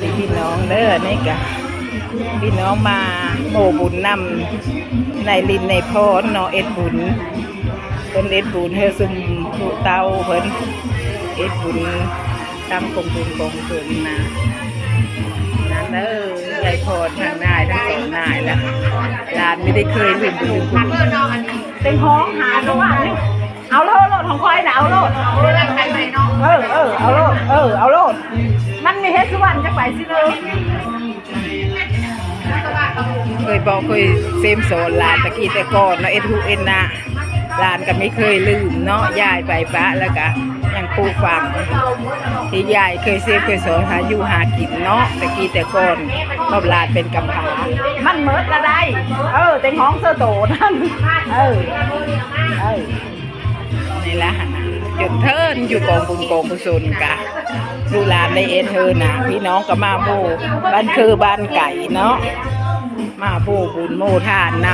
ดีพี่น้องเด้อนี่กะพี่น้องมาโมบุญนำในลินในพรเนาะเอ็ดบุญเพิ่นเอ็ดบุญเฮอซุมผูเตาเพิ่นเอ็ดบุญตามกองบุญกองเพิ่นนะนั่นเด้อยายพรทางนายทั้งสองนายละหลานไม่ได้เคยลืมบุญคุณเต็งห้องหาเขาว่านี่เอาโลดโลดของคอยนะเอาโลดเออเออเอาโลดเออเอาโลดมัน มีเฮดสุวรรณจะไปสิเลยเคยบอกเคยเซมโซนหลานตะกี้แต่ก่อนเนาะเอ็ดฮูเอ็นนะหลานก็ไม่เคยลืมเนาะยายไปปะแล้วก็ยังปลูกฝังที่ยายเคยเซฟเคยสอนหาอยู่หากินเนาะตะกี้แต่ก่อนรอบหลานเป็นกำพร้ามันเมิดละได้เออเต็งห้องเสื้อโตนั่นเออเออนี่ละหนนะ จนเทินอยู่กองบุญกองกุศลกะลูกหลานในเอเธอนะพี่น้องก็มาโบบ้านคือบ้านไก่เนาะมาโบบุญโมทานน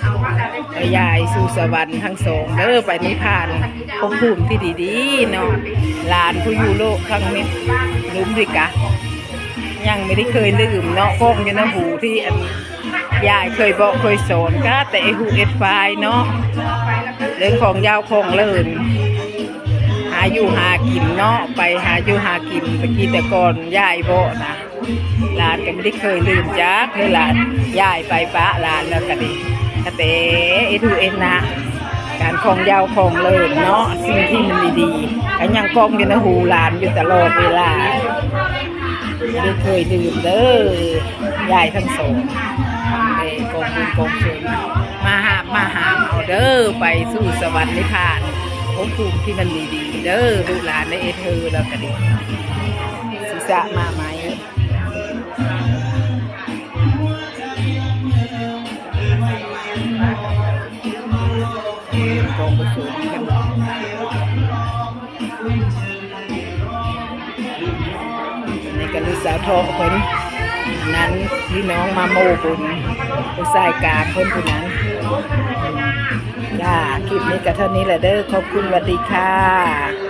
ำไปยายสู่สวรรค์ทั้งสองเด้อไปนิพพานภพภูมิที่ดีๆเนาะหลานผู้อยู่โลกทั้งนี้ลืมด้วยกะ ยังไม่ได้เคยลืมเนาะก้องอยู่ในหูที่อันยายเคยบอกเคยสอนก็แต่ไอหูเอ็ดไฟเนาะเรื่องของยาวของเลิน อยู่หากินเนาะไปหาอยู่หากินตะกี้แต่ก่อนยายโบนะหลานก็ไม่ได้เคยลืมจักเลยหลานยายไปปะหลานแล้วก็ดีกะเตเอทูเอ็นนะการของยาวของเลินเนาะสิ่งที่มันดีๆก็ยังกองอยู่ในหูหลานอยู่ตลอดเวลาไม่เคยลืมเด้อยายทั้งสองเอ้ยกองบุญกองสุนมาหามาหาเอาเด้อไปสู่สวรรค์นิพพาน ภพภูมิที่มันดีๆเด้อลูกหลานในเอเธอแล้วก็ดีศีรษะมาไหมกองบุญสุนกันในกันลูกสาวทองเพิ่นนั้นพี่น้องมาโมบุญผู้ชายกาคนผู้นั้น จ้าคลิปนี้ก็เท่านี้แหละเด้อขอบคุณสวัสดีค่ะ